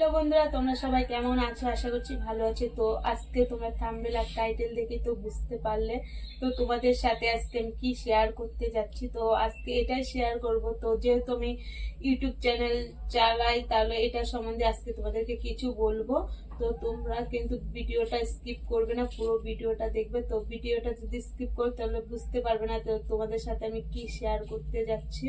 Hello বন্ধুরা, তোমরা সবাই কেমন আছো? আশা করছি ভালো আছো। তো আজকে তোমরা থাম্বেল আর টাইটেল দেখে তো বুঝতে পারলে। তো তোমাদের সাথে আজকে আমি কি শেয়ার করতে যাচ্ছি? তো আজকে এটাই শেয়ার করব। তো যেহেতু আমি ইউটিউব চ্যানেল চালাই, তাহলে এটা সম্বন্ধে আজকে তোমাদেরকে কিছু বলব। তো তোমরা কিন্তু ভিডিওটা স্কিপ করবে না, পুরো ভিডিওটা দেখবে। তো ভিডিওটা যদি স্কিপ করো, তাহলে বুঝতে পারবে না, তো তোমাদের সাথে আমি কি শেয়ার করতে যাচ্ছি।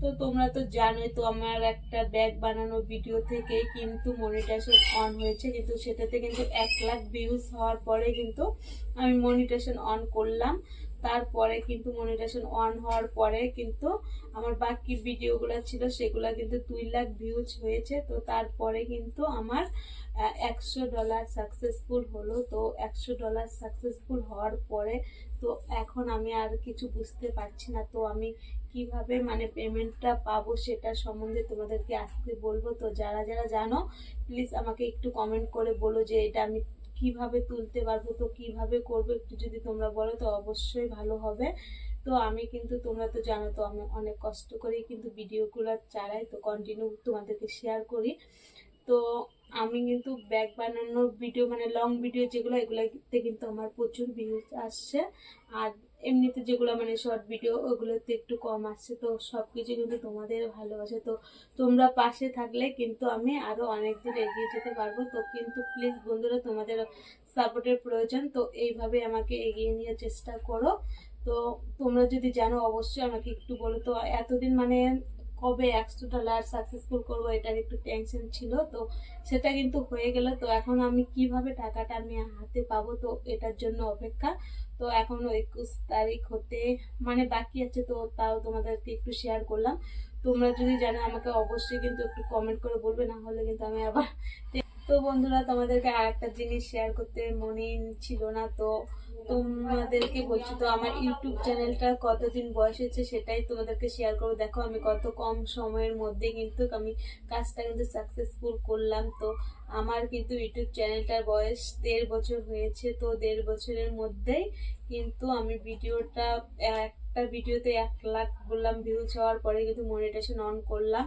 তো তোমরা তো জানোই তো আমার একটা ব্যাগ বানানো ভিডিও থেকে কিন্তু মনিটাইজেশন অন হয়েছে। কিন্তু সেটাতে কিন্তু এক লাখ ভিউজ হওয়ার পরে কিন্তু আমি মনিটাইজেশন অন করলাম। তারপরে কিন্তু মনিটাইজেশন অন হওয়ার পরে কিন্তু আমার বাকি ভিডিওগুলো ছিল সেগুলো কিন্তু দুই লাখ ভিউজ হয়েছে। তো তারপরে কিন্তু আমার একশো ডলার সাকসেসফুল হলো। তো একশো ডলার সাকসেসফুল হওয়ার পরে তো এখন আমি আর কিছু বুঝতে পারছি না। তো আমি কীভাবে মানে পেমেন্টটা পাবো সেটা সম্বন্ধে তোমাদেরকে আজকে বলব। তো যারা যারা জানো প্লিজ আমাকে একটু কমেন্ট করে বলো যে এটা আমি কীভাবে তুলতে পারব, তো কীভাবে করব একটু যদি তোমরা বলো, তো অবশ্যই ভালো হবে। তো আমি কিন্তু, তোমরা তো জানো, তো আমি অনেক কষ্ট করেই কিন্তু ভিডিওগুলো চালাই, তো কন্টিনিউ তোমাদেরকে শেয়ার করি। তো আমি কিন্তু ব্যাগ বানানোর ভিডিও মানে লং ভিডিও যেগুলো, এগুলোতে কিন্তু আমার প্রচুর ভিউজ আসছে। আর এমনিতে যেগুলো মানে শর্ট ভিডিও ওগুলোতে একটু কম আসছে। তো সব কিছু কিন্তু তোমাদের ভালোবাসে। তো তোমরা পাশে থাকলে কিন্তু আমি আরও অনেক দূর এগিয়ে যেতে পারব। তো কিন্তু প্লিজ বন্ধুরা, তোমাদের সাপোর্টের প্রয়োজন। তো এইভাবে আমাকে এগিয়ে নেওয়ার চেষ্টা করো। তো তোমরা যদি জানো, অবশ্যই আমাকে একটু বলো। তো এতদিন মানে কবে একশো ডলার সাকসেসফুল করব এটার একটু টেনশন ছিল, তো সেটা কিন্তু হয়ে গেল। তো এখন আমি কীভাবে টাকাটা আমি হাতে পাবো, তো এটার জন্য অপেক্ষা। তো এখনও একুশ তারিখ হতে মানে বাকি আছে, তো তাও তোমাদেরকে একটু শেয়ার করলাম। তোমরা যদি জানো আমাকে অবশ্যই কিন্তু একটু কমেন্ট করে বলবে, না হলে কিন্তু আমি আবার তো বন্ধুরা, তোমাদেরকে আর একটা জিনিস শেয়ার করতে মনে ছিল না, তো তোমাদেরকে বলছি তো, আমার ইউটিউব চ্যানেলটা কতদিন বয়স হয়েছে সেটাই তোমাদেরকে শেয়ার করব। দেখো, আমি কত কম সময়ের মধ্যে কিন্তু আমি কাজটা কিন্তু সাকসেসফুল করলাম। তো আমার কিন্তু ইউটিউব চ্যানেলটার বয়স দেড় বছর হয়েছে। তো দেড় বছরের মধ্যেই কিন্তু আমি ভিডিওটা একটা ভিডিওতে এক লাখ বললাম ভিউজ হওয়ার পরে কিন্তু মনিটেশন অন করলাম।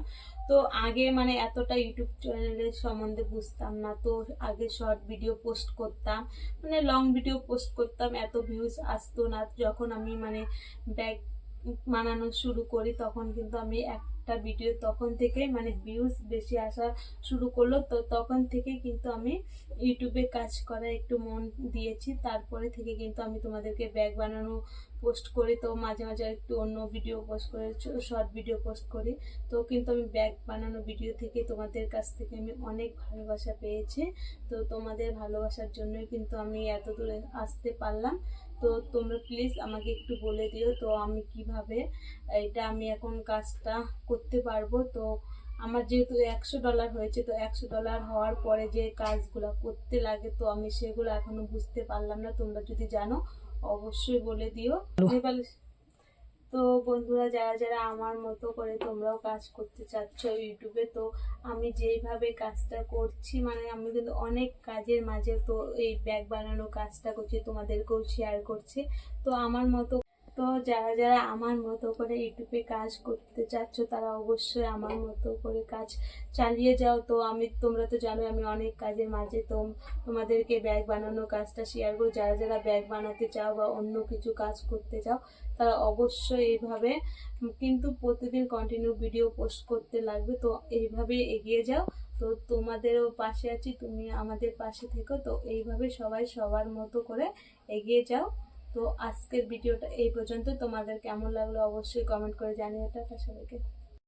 তো আগে মানে এতটা ইউটিউব চ্যানেলের সম্বন্ধে বুঝতাম না। তো আগে শর্ট ভিডিও পোস্ট করতাম। মানে লং ভিডিও পোস্ট করতাম, এত ভিউজ আসতো না। যখন আমি মানে ব্যাগ বানানো শুরু করি, তখন কিন্তু আমি একটা ভিডিও তখন থেকেই মানে ভিউজ বেশি আসা শুরু করল। তো তখন থেকে কিন্তু আমি ইউটিউবে কাজ করা একটু মন দিয়েছি। তারপরে থেকে কিন্তু আমি তোমাদেরকে ব্যাগ বানানো পোস্ট করি, তো মাঝে মাঝে একটু অন্য ভিডিও পোস্ট করে শর্ট ভিডিও পোস্ট করি। তো কিন্তু আমি ব্যাগ বানানো ভিডিও থেকে তোমাদের কাছ থেকে আমি অনেক ভালোবাসা পেয়েছি। তো তোমাদের ভালোবাসার জন্যই কিন্তু আমি এত দূরে আসতে পারলাম। তো তোমরা প্লিজ আমাকে একটু বলে দিও, তো আমি কীভাবে এটা আমি এখন কাজটা করতে পারব। তো আমার যেহেতু একশো ডলার হয়েছে, তো একশো ডলার হওয়ার পরে যে কাজগুলো করতে লাগে, তো আমি সেগুলো এখনও বুঝতে পারলাম না। তোমরা যদি জানো অবশ্যই বলে দিও। তো বন্ধুরা যারা যারা আমার মতো করে তোমরাও কাজ করতে চাচ্ছ ইউটিউবে তো আমি যেইভাবে কাজটা করছি মানে আমি কিন্তু অনেক কাজের মাঝে তো এই ব্যাগ বানানো কাজটা করছি তোমাদেরকেও শেয়ার করছি। তো আমার মতো তো যারা যারা আমার মতো করে ইউটিউবে কাজ করতে চাচ্ছ, তারা অবশ্যই আমার মতো করে কাজ চালিয়ে যাও। তো আমি, তোমরা তো জানো আমি অনেক কাজের মাঝে, তো তোমাদেরকে ব্যাগ বানানোর কাজটা শেয়ার করো যারা যারা ব্যাগ বানাতে চাও বা অন্য কিছু কাজ করতে চাও, তারা অবশ্যই এইভাবে, কিন্তু প্রতিদিন কন্টিনিউ ভিডিও পোস্ট করতে লাগবে। তো এইভাবে এগিয়ে যাও। তো তোমাদেরও পাশে আছি, তুমি আমাদের পাশে থেকো। তো এইভাবে সবাই সবার মতো করে এগিয়ে যাও। তো আজকের ভিডিওটা এই পর্যন্ত। তোমাদের কেমন লাগল অবশ্যই কমেন্ট করে জানিও। টাটা সবাইকে।